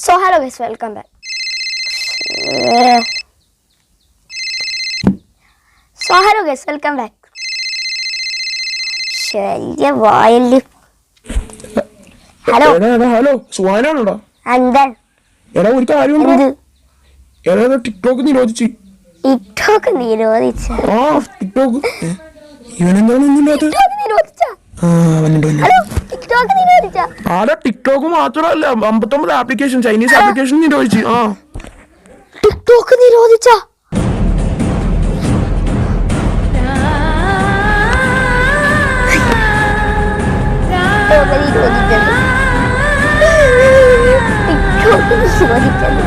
So hello guys welcome back so hello guys welcome back ശല്യ വായൽ. Hello hello സുഹാനാണോടാ? എന്താ എടാ ഒരു കാര്യം എടാ ടിക്ടോക്ക് നിരോധിച്ച്. ടിക്ടോക്ക് നിരോധിച്ച? ആ ടിക്ടോക്ക് ഇവനെന്താണ് നിരോധിച്ച? ആടാ ടിക്ടോക്ക് മാത്രമല്ല അമ്പത്തൊമ്പത് ആപ്ലിക്കേഷൻ ചൈനീസ് ആപ്ലിക്കേഷൻ നിരോധിച്ചു. ആ. ടിക്ടോക്ക് നിരോധിച്ച? ടിക്ടോക്ക് നിരോധിച്ചത്.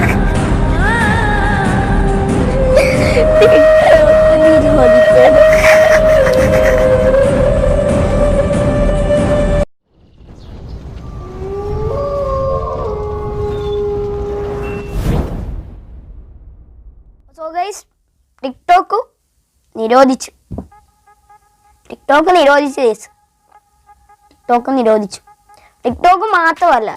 ടിക്ടോക്ക് നിരോധിച്ചു. ടിക്ടോക്ക് നിരോധിച്ചു കേസ്. ടിക്ടോക്ക് നിരോധിച്ചു. ടിക്ടോക്ക് മാത്രമല്ല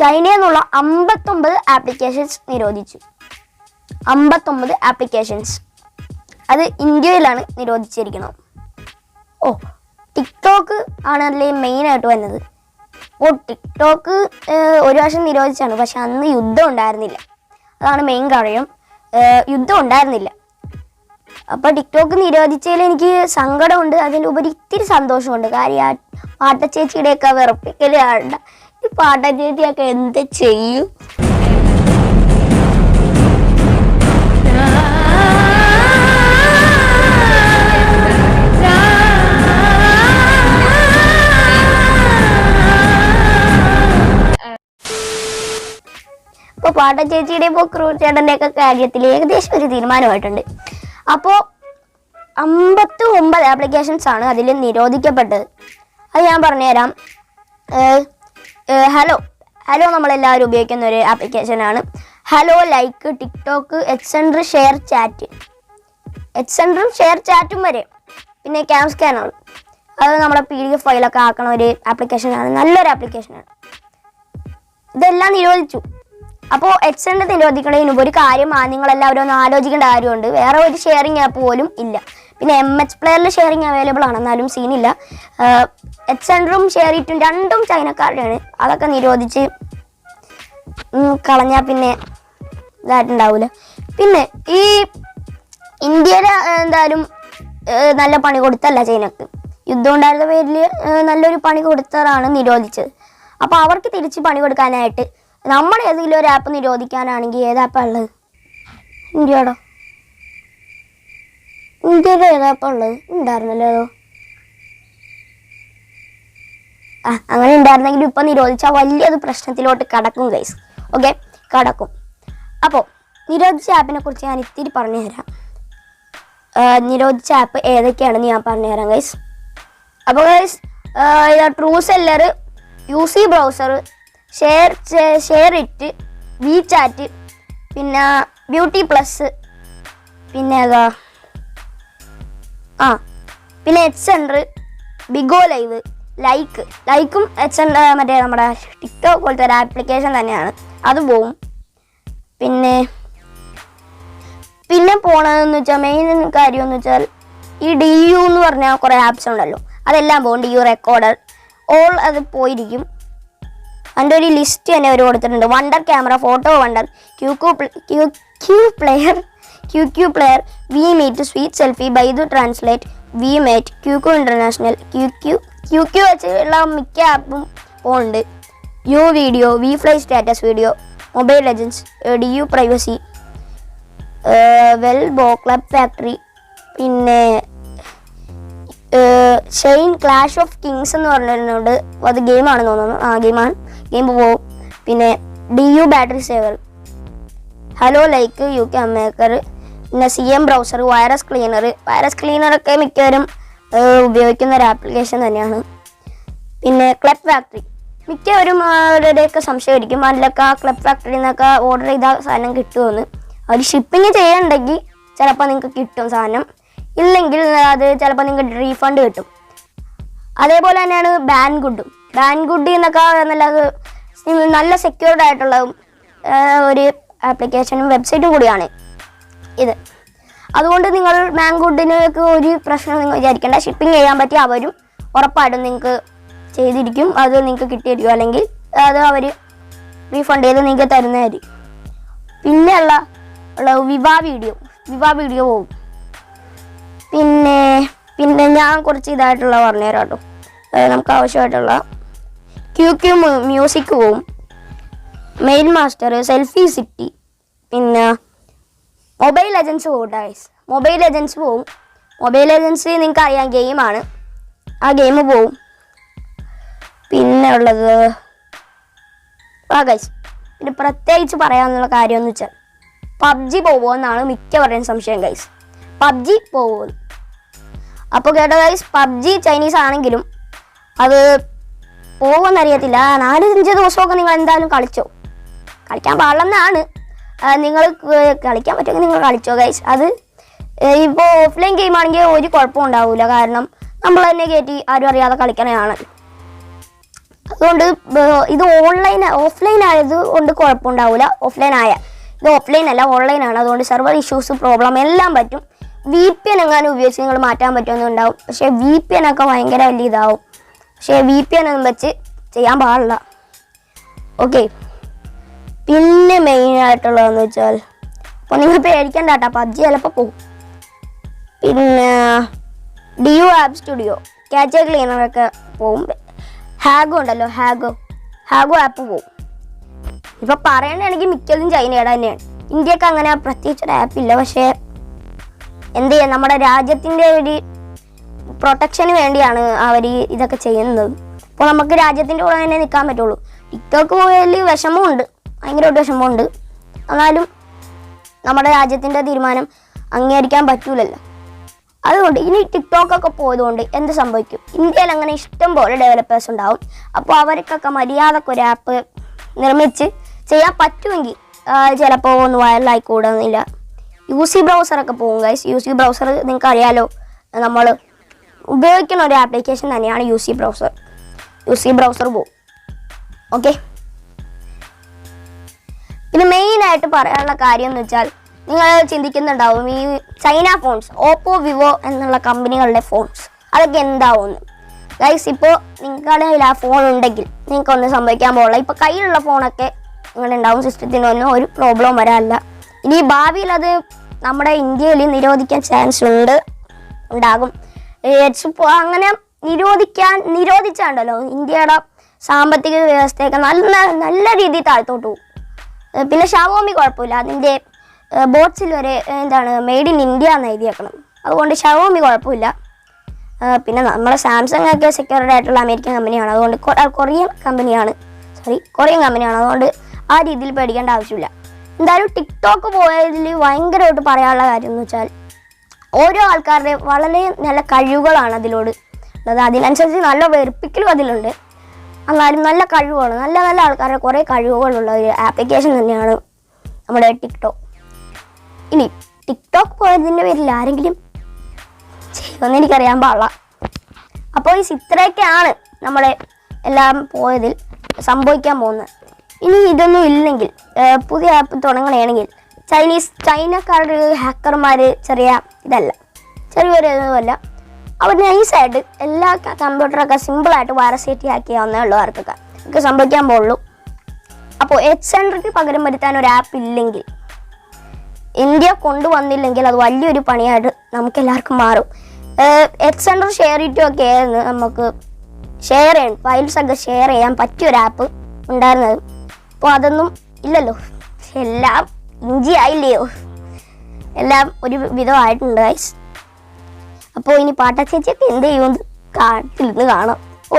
ചൈനയിൽ നിന്നുള്ള അമ്പത്തൊമ്പത് ആപ്ലിക്കേഷൻസ് നിരോധിച്ചു. അമ്പത്തൊമ്പത് ആപ്ലിക്കേഷൻസ്. അത് ഇന്ത്യയിലാണ് നിരോധിച്ചിരിക്കുന്നത്. ഓ ടിക്ടോക്ക് ആണല്ലേ മെയിനായിട്ട് വന്നത് ഓ ടിക്ടോക്ക് ഒരു വർഷം നിരോധിച്ചാണ് പക്ഷെ അന്ന് യുദ്ധം ഉണ്ടായിരുന്നില്ല. അതാണ് മെയിൻ കാര്യം. യുദ്ധം ഉണ്ടായിരുന്നില്ല. അപ്പോൾ ടിക്ടോക്ക് നിരോധിച്ചതിൽ എനിക്ക് സങ്കടമുണ്ട്. അതിലുപരി ഇത്തിരി സന്തോഷമുണ്ട്. കാര്യം ആ പാട്ടച്ചേച്ചിയുടെയൊക്കെ വിറപ്പിക്കൽ കാണണ്ട ഈ പാട്ട ചേച്ചിയൊക്കെ എന്ത് ചെയ്യും? ഇപ്പൊ ചേച്ചിയുടെയും ഇപ്പോൾ ക്രൂച്ചേട്ടന്റെ ഒക്കെ കാര്യത്തിൽ ഏകദേശം ഒരു തീരുമാനമായിട്ടുണ്ട്. അപ്പോൾ അമ്പത്തി ഒമ്പത് ആപ്ലിക്കേഷൻസ് ആണ് അതിൽ നിരോധിക്കപ്പെട്ടത്. അത് ഞാൻ പറഞ്ഞുതരാം. ഹലോ ഹലോ നമ്മളെല്ലാവരും ഉപയോഗിക്കുന്ന ഒരു ആപ്ലിക്കേഷനാണ് hello like TikTok H Xender ShareChat. H എക്സെൻഡറും share ചാറ്റും വരെ. പിന്നെ ക്യാം സ്കാനർ അത് നമ്മുടെ പി ഡി എഫ് ഫയലൊക്കെ ആക്കണ ഒരു ആപ്ലിക്കേഷനാണ് നല്ലൊരു ആപ്ലിക്കേഷനാണ് ഇതെല്ലാം നിരോധിച്ചു. അപ്പോൾ എക്സെൻഡ് നിരോധിക്കണതിന് ഒരു കാര്യം നിങ്ങളെല്ലാവരും ഒന്ന് ആലോചിക്കേണ്ട കാര്യമുണ്ട്. വേറെ ഒരു ഷെയറിംഗ് ആപ്പ് പോലും ഇല്ല. പിന്നെ എം എച്ച് പ്ലെയറിൽ ഷെയറിംഗ് അവൈലബിൾ ആണ് എന്നാലും സീനില്ല എഡ്സണ്ടറും ഷെയർ ഇറ്റും രണ്ടും ചൈനക്കാരുടെയാണ്. അതൊക്കെ നിരോധിച്ച് കളഞ്ഞാൽ പിന്നെ ഇതായിട്ടുണ്ടാവില്ല പിന്നെ ഈ ഇന്ത്യയിലെ എന്തായാലും നല്ല പണി കൊടുത്തല്ല ചൈനക്ക്. യുദ്ധം ഉണ്ടായിരുന്ന പേരിൽ നല്ലൊരു പണി കൊടുത്തതാണ് നിരോധിച്ചത്. അപ്പോൾ അവർക്ക് തിരിച്ച് പണി കൊടുക്കാനായിട്ട് നമ്മൾ ഏതെങ്കിലും ഒരു ആപ്പ് നിരോധിക്കാനാണെങ്കിൽ ഏത് ആപ്പാണ് ഉള്ളത്? ഇന്ത്യയുടെ. ഇന്ത്യയുടെ ഏതാപ്പാ ഉള്ളത്? ഉണ്ടായിരുന്നല്ലോ അതോ ആ അങ്ങനെ ഉണ്ടായിരുന്നെങ്കിലും ഇപ്പം നിരോധിച്ചാൽ വലിയൊരു പ്രശ്നത്തിലോട്ട് കടക്കും ഗൈസ് ഓക്കെ കടക്കും. അപ്പോൾ നിരോധിച്ച ആപ്പിനെ കുറിച്ച് ഞാൻ ഇത്തിരി പറഞ്ഞു തരാം നിരോധിച്ച ആപ്പ് ഏതൊക്കെയാണെന്ന് ഞാൻ പറഞ്ഞു തരാം ഗൈസ് അപ്പോൾ guys true seller U C browser share share it we chat പിന്നെ ബ്യൂട്ടി പ്ലസ് പിന്നെ ഏതാ? ആ പിന്നെ H center Bigo live like ലൈക്കും എച്ച് എൻഡർ മറ്റേ നമ്മുടെ ടിക്ടോക്ക് പോലത്തെ ഒരു ആപ്ലിക്കേഷൻ തന്നെയാണ്. അത് പോവും. പിന്നെ പിന്നെ പോണതെന്ന് വെച്ചാൽ മെയിൻ കാര്യം എന്ന് വെച്ചാൽ ഈ ഡി യു എന്ന് പറഞ്ഞ കുറേ ആപ്സ് ഉണ്ടല്ലോ. അതെല്ലാം പോകും ഡി യു റെക്കോർഡർ ഓൾ അത് പോയിരിക്കും. അതിന്റെ ഒരു ലിസ്റ്റ് തന്നെ അവർ കൊടുത്തിട്ടുണ്ട്. Wonder camera photo wonder Q Q Q player Q Q player we meet sweet selfie Baidu translate we mate Q Q international Q Q Q Q വെച്ചുള്ള മിക്ക ആപ്പും പോകുന്നുണ്ട് U video V fly status video mobile legends D U privacy well ബോ club factory പിന്നെ Shein clash of Kings എന്ന് പറഞ്ഞിരുന്നുണ്ട് അത് ഗെയിമാണെന്ന് തോന്നുന്നു. ആ ഗെയിമാണ് ഗെയിം പോവും. പിന്നെ D U battery saver hello like U K അമ്മേക്കർ പിന്നെ C M browser virus cleaner virus ക്ലീനറൊക്കെ മിക്കവരും ഉപയോഗിക്കുന്ന ഒരു ആപ്ലിക്കേഷൻ തന്നെയാണ്. പിന്നെ ക്ലബ് ഫാക്ടറി മിക്കവരും അവരുടെയൊക്കെ സംശയമായിരിക്കും അതിലൊക്കെ ആ ക്ലബ് ഫാക്ടറിയിൽ നിന്നൊക്കെ ഓർഡർ ചെയ്ത സാധനം കിട്ടുമെന്ന് അവർ ഷിപ്പിംഗ് ചെയ്യണ്ടെങ്കിൽ ചിലപ്പോൾ നിങ്ങൾക്ക് കിട്ടും സാധനം. ഇല്ലെങ്കിൽ അത് ചിലപ്പോൾ നിങ്ങൾക്ക് റീഫണ്ട് കിട്ടും. അതേപോലെ തന്നെയാണ് ബാൻ ഗുഡും ബാൻ ഗുഡ് എന്നൊക്കെ നല്ല നല്ല സെക്യൂർഡ് ആയിട്ടുള്ള ഒരു ആപ്ലിക്കേഷനും വെബ്സൈറ്റും കൂടിയാണ് ഇത്. അതുകൊണ്ട് നിങ്ങൾ മാങ്കുഡിനൊക്കെ ഒരു പ്രശ്നം നിങ്ങൾ വിചാരിക്കേണ്ട. ഷിപ്പിംഗ് ചെയ്യാൻ പറ്റി അവരും ഉറപ്പായിട്ടും നിങ്ങൾക്ക് ചെയ്തിരിക്കും. അത് നിങ്ങൾക്ക് കിട്ടിയിരിക്കും. അല്ലെങ്കിൽ അത് അവർ റീഫണ്ട് ചെയ്ത് നിങ്ങൾക്ക് തരുന്നതായിരിക്കും. പിന്നെ ഉള്ള ഉള്ള വിവാ വീഡിയോ വിവാ വീഡിയോ പോകും പിന്നെ പിന്നെ ഞാൻ കുറച്ച് ഇതായിട്ടുള്ള പറഞ്ഞുതരാം കേട്ടോ. നമുക്ക് ആവശ്യമായിട്ടുള്ള ക്യൂ ക്യൂ മ്യൂസിക് പോവും. മെയിൽ മാസ്റ്റർ സെൽഫി സിറ്റി പിന്നെ മൊബൈൽ ഏജൻസ് പോകും മൊബൈൽ ഏജൻസ് പോവും. മൊബൈൽ ഏജൻസി നിങ്ങൾക്ക് അറിയാം ഗെയിമാണ് ആ ഗെയിം പോവും. പിന്നെ ഉള്ളത് ആ ഗൈസ് പിന്നെ പ്രത്യേകിച്ച് പറയാനുള്ള കാര്യം എന്ന് വെച്ചാൽ പബ്ജി പോകുമെന്നാണ് മിക്കവരുടെയും സംശയം ഗൈസ് പബ്ജി പോകുമെന്ന് അപ്പോൾ കേട്ടോ ഗൈസ് പബ്ജി ചൈനീസ് ആണെങ്കിലും അത് പോകുമെന്നറിയത്തില്ല. നാലഞ്ച് ദിവസമൊക്കെ നിങ്ങൾ എന്തായാലും കളിച്ചോ. കളിക്കാൻ പാടില്ലെന്നാണ്. നിങ്ങൾ കളിക്കാൻ പറ്റുമെങ്കിൽ നിങ്ങൾ കളിച്ചോ ഗൈസ് അത് ഇപ്പോൾ ഓഫ്ലൈൻ ഗെയിം ആണെങ്കിൽ ഒരു കുഴപ്പം ഉണ്ടാവില്ല കാരണം നമ്മൾ തന്നെ കയറ്റി ആരും അറിയാതെ കളിക്കണതാണ്. അതുകൊണ്ട് ഇത് ഓൺലൈൻ ഓഫ്ലൈൻ ആയത് കൊണ്ട് കുഴപ്പമുണ്ടാവില്ല ഓഫ്ലൈൻ ആയ. ഇത് ഓഫ്ലൈൻ അല്ല ഓൺലൈൻ ആണ്. അതുകൊണ്ട് സെർവർ ഇഷ്യൂസ് പ്രോബ്ലം എല്ലാം പറ്റും. വി പി എൻ എങ്ങാനും ഉപയോഗിച്ച് നിങ്ങൾ മാറ്റാൻ പറ്റുമെന്നുണ്ടാവും. പക്ഷേ വി പി എൻ ഒക്കെ ഭയങ്കര വലിയ ഇതാവും. പക്ഷേ വി പി എൻ വെച്ച് ചെയ്യാൻ പാടില്ല. ഓക്കെ പിന്നെ മെയിൻ ആയിട്ടുള്ളതെന്ന് വെച്ചാൽ അപ്പോൾ നിങ്ങൾ പേടിക്കണ്ട കേട്ടോ പബ്ജി ചിലപ്പോൾ പോകും. പിന്നെ D U app studio catch ക്ലീനറൊക്കെ പോകും ഹാഗോ ഉണ്ടല്ലോ ഹാഗോ ഹാഗോ ആപ്പ് പോവും. ഇപ്പോൾ പറയണമെങ്കിൽ മിക്കതും ചൈനയുടെ തന്നെയാണ്. ഇന്ത്യയ്ക്ക് അങ്ങനെ പ്രത്യേകിച്ചൊരു ആപ്പില്ല പക്ഷേ എന്ത് ചെയ്യാം നമ്മുടെ രാജ്യത്തിന്റെ ഒരു പ്രൊട്ടക്ഷന് വേണ്ടിയാണ് അവർ ഇതൊക്കെ ചെയ്യുന്നത്. അപ്പോൾ നമുക്ക് രാജ്യത്തിന്റെ കൂടെ തന്നെ നിൽക്കാൻ പറ്റുള്ളൂ. ടിക്ടോക്ക് പോയാൽ വിഷമമുണ്ട്. ഭയങ്കരമായിട്ട് വിഷമമുണ്ട്. എന്നാലും നമ്മുടെ രാജ്യത്തിന്റെ തീരുമാനം അംഗീകരിക്കാൻ പറ്റൂലല്ലോ. അതുകൊണ്ട് ഇനി ടിക്ടോക്ക് ഒക്കെ പോയതുകൊണ്ട് എന്ത് സംഭവിക്കും? ഇന്ത്യയിൽ അങ്ങനെ ഇഷ്ടം പോലെ ഡെവലപ്പേഴ്സ് ഉണ്ടാവും. അപ്പോൾ അവർക്കൊക്കെ മര്യാദയ്ക്ക് ഒരു ആപ്പ് നിർമ്മിച്ച് ചെയ്യാൻ പറ്റുമെങ്കിൽ ചിലപ്പോൾ ഒന്ന് വൈറലായി കൂടുന്നില്ല യു സി ബ്രൗസറൊക്കെ പോകും ഗൈസ് യു സി ബ്രൗസർ നിങ്ങൾക്ക് അറിയാലോ നമ്മൾ ഉപയോഗിക്കുന്ന ഒരു ആപ്ലിക്കേഷൻ തന്നെയാണ് U C browser U C browser പോകും ഓക്കെ പിന്നെ മെയിൻ ആയിട്ട് പറയാനുള്ള കാര്യം എന്ന് വെച്ചാൽ നിങ്ങൾ ചിന്തിക്കുന്നുണ്ടാവും ഈ ചൈന ഫോൺസ് ഓപ്പോ വിവോ എന്നുള്ള കമ്പനികളുടെ ഫോൺസ് അതൊക്കെ എന്താവുമെന്ന്. ഗൈസ് ഇപ്പോൾ നിങ്ങളുടെ കയ്യിൽ ആ ഫോൺ ഉണ്ടെങ്കിൽ നിങ്ങൾക്ക് ഒന്നും സംഭവിക്കാൻ പോകില്ല. ഇപ്പോൾ കയ്യിലുള്ള ഫോണൊക്കെ നിങ്ങളുടെ ഉണ്ടാവും. സിസ്റ്റത്തിനൊന്നും ഒരു പ്രോബ്ലം വരാനില്ല. ഇനി ഭാവിയിൽ അത് നമ്മുടെ ഇന്ത്യയിൽ നിരോധിക്കാൻ ചാൻസ് ഉണ്ട്. ഉണ്ടാകും. അങ്ങനെ നിരോധിക്കാൻ നിരോധിച്ചാണ്ടല്ലോ ഇന്ത്യയുടെ സാമ്പത്തിക വ്യവസ്ഥയൊക്കെ നല്ല നല്ല രീതിയിൽ താഴ്ത്തോട്ട്. പിന്നെ ഷവോമി കുഴപ്പമില്ല. അതിന്റെ ബോട്ട്സിൽ വരെ എന്താണ് മെയ്ഡ് ഇൻ ഇന്ത്യ എന്ന് എഴുതിയേക്കണം. അതുകൊണ്ട് ഷവോമി കുഴപ്പമില്ല. പിന്നെ നമ്മുടെ സാംസങ് ഒക്കെ സെക്യൂർഡ് ആയിട്ടുള്ള അമേരിക്കൻ കമ്പനിയാണ്. അതുകൊണ്ട് കൊറിയൻ കമ്പനിയാണ്. സോറി കൊറിയൻ കമ്പനിയാണ്. അതുകൊണ്ട് ആ രീതിയിൽ പേടിക്കേണ്ട ആവശ്യമില്ല. എന്തായാലും ടിക്ടോക്ക് പോയതിൽ ഭയങ്കരമായിട്ട് പറയാനുള്ള കാര്യം എന്ന് വെച്ചാൽ ഓരോ ആൾക്കാരുടെയും വളരെ നല്ല കഴിവുകളാണ് അതിലോട്. ഉള്ളത് അതിനനുസരിച്ച് നല്ല വെറുപ്പിക്കലും അതിലുണ്ട്. എന്നാലും നല്ല കഴിവുകളാണ് നല്ല നല്ല ആൾക്കാരുടെ കുറേ കഴിവുകളുള്ള ഒരു ആപ്ലിക്കേഷൻ തന്നെയാണ് നമ്മുടെ ടിക്ടോക്ക്. ഇനി ടിക്ടോക്ക് പോയതിന്റെ പേരിൽ ആരെങ്കിലും ചെയ്യുമെന്ന് എനിക്കറിയാൻ പാടില്ല. അപ്പോൾ ഈ ഇത്രയൊക്കെയാണ് നമ്മളെ എല്ലാം പോയതിൽ സംഭവിക്കാൻ പോകുന്നത്. ഇനി ഇതൊന്നും ഇല്ലെങ്കിൽ പുതിയ ആപ്പ് തുടങ്ങണമെങ്കിൽ ചൈനീസ് ചൈനക്കാരുടെ ഹാക്കർമാർ ചെറിയ ഇതല്ല ചെറിയൊരു ഇതുമല്ല. അവർ നൈസായിട്ട് എല്ലാ കമ്പ്യൂട്ടറൊക്കെ സിമ്പിളായിട്ട് വൈറസ് ഹാക്ക് ചെയ്യാവുന്നേ ഉള്ളൂ അവർക്കൊക്കെ ഒക്കെ സംഭവിക്കാൻ പോകുള്ളൂ. അപ്പോൾ എച്ച് ഹൺഡ്രഡിന് പകരം വരുത്താൻ ഒരു ആപ്പ് ഇല്ലെങ്കിൽ ഇന്ത്യ കൊണ്ടുവന്നില്ലെങ്കിൽ അത് വലിയൊരു പണിയായിട്ട് നമുക്ക് എല്ലാവർക്കും മാറും എച്ച് ഹൺഡ്രഡ് ഷെയർ ഇറ്റും ഒക്കെ ആയിരുന്നു നമുക്ക് ഷെയർ ചെയ്യാൻ ഫയൽസ് ഒക്കെ ഷെയർ ചെയ്യാൻ പറ്റിയ ഒരു ആപ്പ് ഉണ്ടായിരുന്നത്. അപ്പോൾ അതൊന്നും ഇല്ലല്ലോ. എല്ലാം ഇഞ്ചി ആയില്ലയോ എല്ലാം ഒരു വിധമായിട്ടുണ്ട് ഗൈസ് അപ്പോൾ ഇനി പാട്ട ചേച്ചിയൊക്കെ എന്ത് ചെയ്യുമെന്ന് കാട്ടിലിരുന്ന് കാണാം. ഓ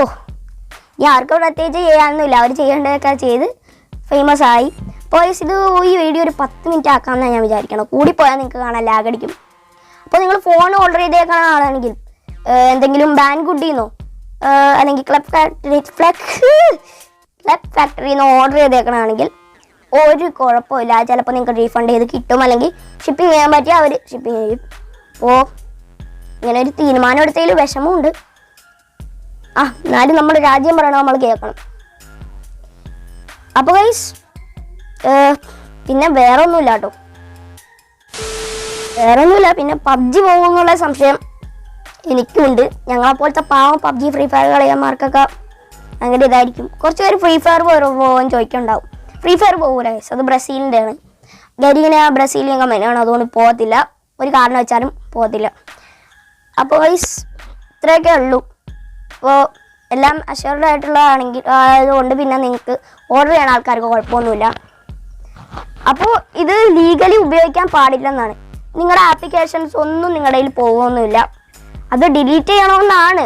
ഇനി ആർക്കും പ്രത്യേകിച്ച് ചെയ്യാനൊന്നുമില്ല. അവർ ചെയ്യേണ്ടതൊക്കെ ചെയ്ത് ഫേമസ് ആയി. അപ്പോൾ ഇത് ഈ വീഡിയോ ഒരു പത്ത് മിനിറ്റ് ആക്കാമെന്നാണ് ഞാൻ വിചാരിക്കണം കൂടിപ്പോയാൽ നിങ്ങൾക്ക് കാണാൻ ലാഗടിക്കും അപ്പോൾ നിങ്ങൾ ഫോൺ ഓർഡർ ചെയ്തേക്കണ ആണെങ്കിൽ എന്തെങ്കിലും ബാൻ ഗുഡിന്നോ അല്ലെങ്കിൽ ക്ലബ് ഫാക്ടറി ഫ്ലക്സ് ക്ലബ് ഫാക്ടറിന്ന് ഓർഡർ ചെയ്തേക്കണാണെങ്കിൽ ഒരു കുഴപ്പമില്ല. ചിലപ്പോൾ നിങ്ങൾക്ക് റീഫണ്ട് ചെയ്ത് കിട്ടും. അല്ലെങ്കിൽ ഷിപ്പിംഗ് ചെയ്യാൻ പറ്റിയാൽ അവർ ഷിപ്പിംഗ് ചെയ്യും. അപ്പോൾ ഇങ്ങനെ ഒരു തീരുമാനം എടുത്തതിൽ വിഷമമുണ്ട്. ആ എന്നാലും നമ്മുടെ രാജ്യം പറയണം നമ്മൾ കേൾക്കണം. അപ്പോൾ ഗൈസ് പിന്നെ വേറെ ഒന്നുമില്ല കേട്ടോ. വേറെ ഒന്നുമില്ല പിന്നെ പബ്ജി പോകുമെന്നുള്ള സംശയം എനിക്കുണ്ട്. ഞങ്ങളെപ്പോലത്തെ പാവം പബ്ജി ഫ്രീ ഫയർ കളിയന്മാർക്കൊക്കെ അങ്ങനെ ഇതായിരിക്കും. കുറച്ച് പേര് ഫ്രീ ഫയർ പോകാൻ ചോദിക്കുന്നുണ്ടാവും ഫ്രീ ഫയർ പോകൂല ഗൈസ് അത് ബ്രസീലിന്റെ ആണ് ഗരീന ബ്രസീലിയൻ കമ്പനിയാണ് അതുകൊണ്ട് പോകത്തില്ല. ഒരു കാരണം വെച്ചാലും പോകത്തില്ല. അപ്പോൾ ഗൈസ് ഇത്രയൊക്കെ ഉള്ളൂ. അപ്പോൾ എല്ലാം അഷ്യൂർഡ് ആയിട്ടുള്ളതാണെങ്കിൽ ആയതുകൊണ്ട് പിന്നെ നിങ്ങൾക്ക് ഓർഡർ ചെയ്യണ ആൾക്കാർക്ക് കുഴപ്പമൊന്നുമില്ല. അപ്പോൾ ഇത് ലീഗലി ഉപയോഗിക്കാൻ പാടില്ലെന്നാണ്. നിങ്ങളുടെ ആപ്ലിക്കേഷൻസ് ഒന്നും നിങ്ങളുടെ കയ്യിൽ പോകുമൊന്നുമില്ല അത് ഡിലീറ്റ് ചെയ്യണമെന്നാണ്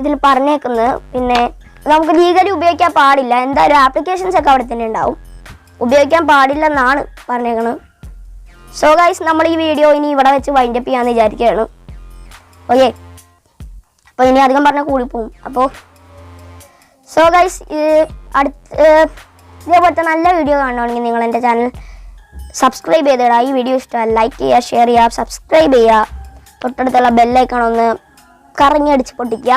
ഇതിൽ പറഞ്ഞേക്കുന്നത്. പിന്നെ നമുക്ക് ലീഗലി ഉപയോഗിക്കാൻ പാടില്ല. എന്തായാലും ആപ്ലിക്കേഷൻസ് ഒക്കെ അവിടെ തന്നെ ഉണ്ടാവും. ഉപയോഗിക്കാൻ പാടില്ലെന്നാണ് പറഞ്ഞേക്കുന്നത് സോ ഗൈസ് നമ്മൾ ഈ വീഡിയോ ഇനി ഇവിടെ വെച്ച് വൈൻഡ് വൈൻഡപ്പ് ചെയ്യാമെന്ന് വിചാരിക്കുകയാണ്. ഓക്കെ അപ്പോൾ ഇനി അധികം പറഞ്ഞാൽ കൂടിപ്പോവും. അപ്പോൾ സോ ഗൈസ് അടുത്ത് ഇതേപോലത്തെ നല്ല വീഡിയോ കാണുകയാണെങ്കിൽ നിങ്ങൾ എന്റെ ചാനൽ സബ്സ്ക്രൈബ് ചെയ്തിടുക ഈ വീഡിയോ ഇഷ്ടമായി ലൈക്ക് ചെയ്യുക ഷെയർ ചെയ്യുക സബ്സ്ക്രൈബ് ചെയ്യുക. തൊട്ടടുത്തുള്ള ബെല്ലൈക്കൺ ഒന്ന് കറങ്ങിയടിച്ച് പൊട്ടിക്കുക.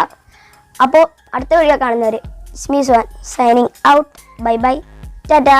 അപ്പോൾ അടുത്ത വീഡിയോ കാണുന്നവർ one signing out bye bye tata